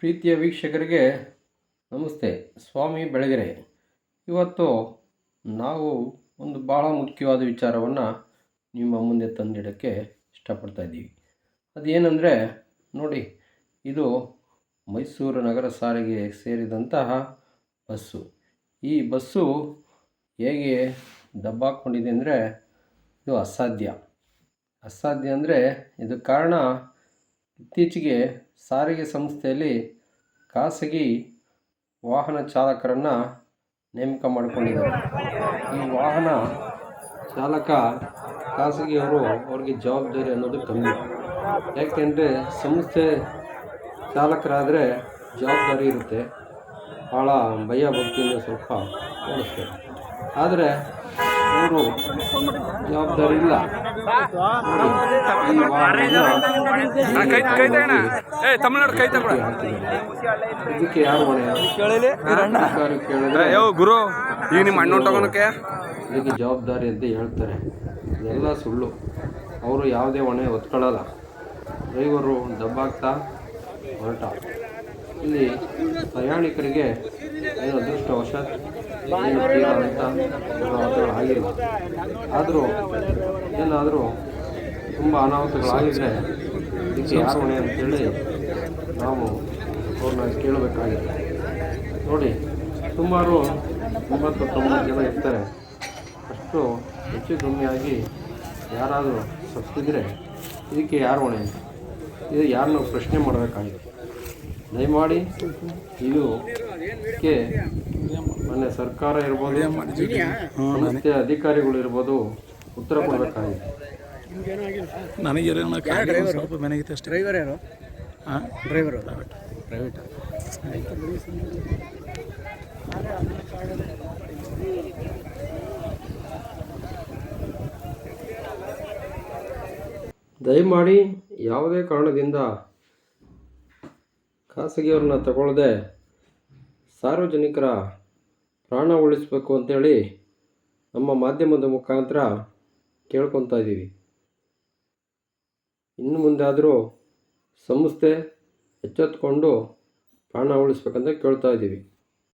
ಪ್ರೀತಿಯ ವೀಕ್ಷಕರಿಗೆ ನಮಸ್ತೆ. ಸ್ವಾಮಿ ಬೆಳಗೆರೆ. ಇವತ್ತು ನಾವು ಒಂದು ಭಾಳ ಮುಖ್ಯವಾದ ವಿಚಾರವನ್ನು ನಿಮ್ಮ ಮುಂದೆ ತಂದಿಡೋಕ್ಕೆ ಇಷ್ಟಪಡ್ತಾ ಇದ್ದೀವಿ. ಅದೇನೆಂದರೆ, ನೋಡಿ, ಇದು ಮೈಸೂರು ನಗರ ಸಾರಿಗೆ ಸೇರಿದಂತಹ ಬಸ್ಸು. ಈ ಬಸ್ಸು ಹೇಗೆ ದಬ್ಬಾಕ್ಕೊಂಡಿದೆ ಅಂದರೆ, ಇದು ಅಸಾಧ್ಯ. ಅಸಾಧ್ಯ ಅಂದರೆ, ಇದಕ್ಕೆ ಕಾರಣ ಇತ್ತೀಚೆಗೆ ಸಾರಿಗೆ ಸಂಸ್ಥೆಯಲ್ಲಿ ಖಾಸಗಿ ವಾಹನ ಚಾಲಕರನ್ನು ನೇಮಕ ಮಾಡಿಕೊಂಡಿದ್ದಾರೆ. ಈ ವಾಹನ ಚಾಲಕ ಖಾಸಗಿಯವರು ಅವ್ರಿಗೆ ಜವಾಬ್ದಾರಿ ಅನ್ನೋದು ಕಮ್ಮಿ. ಯಾಕೆಂದರೆ ಸಂಸ್ಥೆ ಚಾಲಕರಾದರೆ ಜವಾಬ್ದಾರಿ ಇರುತ್ತೆ. ಭಾಳ ಭಯ, ಭಕ್ತಿಯಿಂದ ಸ್ವಲ್ಪ ಓಡಿಸ್ತಾರೆ. ಆದರೆ ಅವರು ಜವಾಬ್ದಾರಿ ಇಲ್ಲ. ಕೈ. ಇದಕ್ಕೆ ಯಾರು ಗುರು ಈಗ ನಿಮ್ಮ ಅಣ್ಣ ತಗೋಣಕ್ಕೆ ಇದಕ್ಕೆ ಜವಾಬ್ದಾರಿ ಅಂತ ಹೇಳ್ತಾರೆ. ಇದೆಲ್ಲ ಸುಳ್ಳು. ಅವರು ಯಾವುದೇ ಹೊಣೆ ಹೊತ್ಕೊಳ್ಳಲ್ಲ. ಡ್ರೈವರು ದಬ್ಬಾಗ್ತಾ ಹೊರಟ. ಇಲ್ಲಿ ಪ್ರಯಾಣಿಕರಿಗೆ ಏನು ಅದೃಷ್ಟವಶಾತ್ ಅಂತ ಅನಾಹುತಗಳು ಆಗಿಲ್ಲ ಆದರೂ ಏನಾದರೂ ತುಂಬ ಅನಾಹುತಗಳಾಗಿದ್ರೆ ಇದಕ್ಕೆ ಯಾರು ಅಂತೇಳಿ ನಾವು ಅವ್ರನ್ನ ಕೇಳಬೇಕಾಗಿದೆ. ನೋಡಿ, ಸುಮಾರು ಒಂಬತ್ತು ತೊಂಬತ್ತು ಜನ ಇರ್ತಾರೆ. ಅಷ್ಟು ಹೆಚ್ಚು ಕಮ್ಮಿಯಾಗಿ ಯಾರಾದರೂ ಸತ್ತಿದ್ರೆ ಇದಕ್ಕೆ ಯಾರು ಹೊಣೆ? ಇದು ಯಾರನ್ನೂ ಪ್ರಶ್ನೆ ಮಾಡಬೇಕಾಗಿದೆ. ದಯಮಾಡಿ ಇದು ಕ್ಕೆ ಮೊನ್ನೆ ಸರ್ಕಾರ ಇರ್ಬೋದು ಸಂಸ್ಥೆಯ ಅಧಿಕಾರಿಗಳು ಇರ್ಬೋದು ಉತ್ತರ ಕೊಡಬೇಕಾಗಿದೆ. ನನಗೆ ಸ್ವಲ್ಪ ಮನೆಗಿತ್ತು ಅಷ್ಟೇ. ಡ್ರೈವರ್ ಯಾರು? ಹಾಂ ಡ್ರೈವರ್ ಪ್ರೈವೇಟ್ ದಯಮಾಡಿ ಯಾವುದೇ ಕಾರಣದಿಂದ ಖಾಸಗಿಯವ್ರನ್ನ ತಗೊಳ್ಳದೆ ಸಾರ್ವಜನಿಕರ ಪ್ರಾಣ ಉಳಿಸಬೇಕು ಅಂತೇಳಿ ನಮ್ಮ ಮಾಧ್ಯಮದ ಮುಖಾಂತರ ಕೇಳ್ಕೊತಾ ಇದ್ದೀವಿ. ಇನ್ನು ಮುಂದಾದರೂ ಸಂಸ್ಥೆ ಎಚ್ಚೆತ್ಕೊಂಡು ಪ್ರಾಣ ಉಳಿಸ್ಬೇಕಂತ ಕೇಳ್ತಾ ಇದ್ದೀವಿ.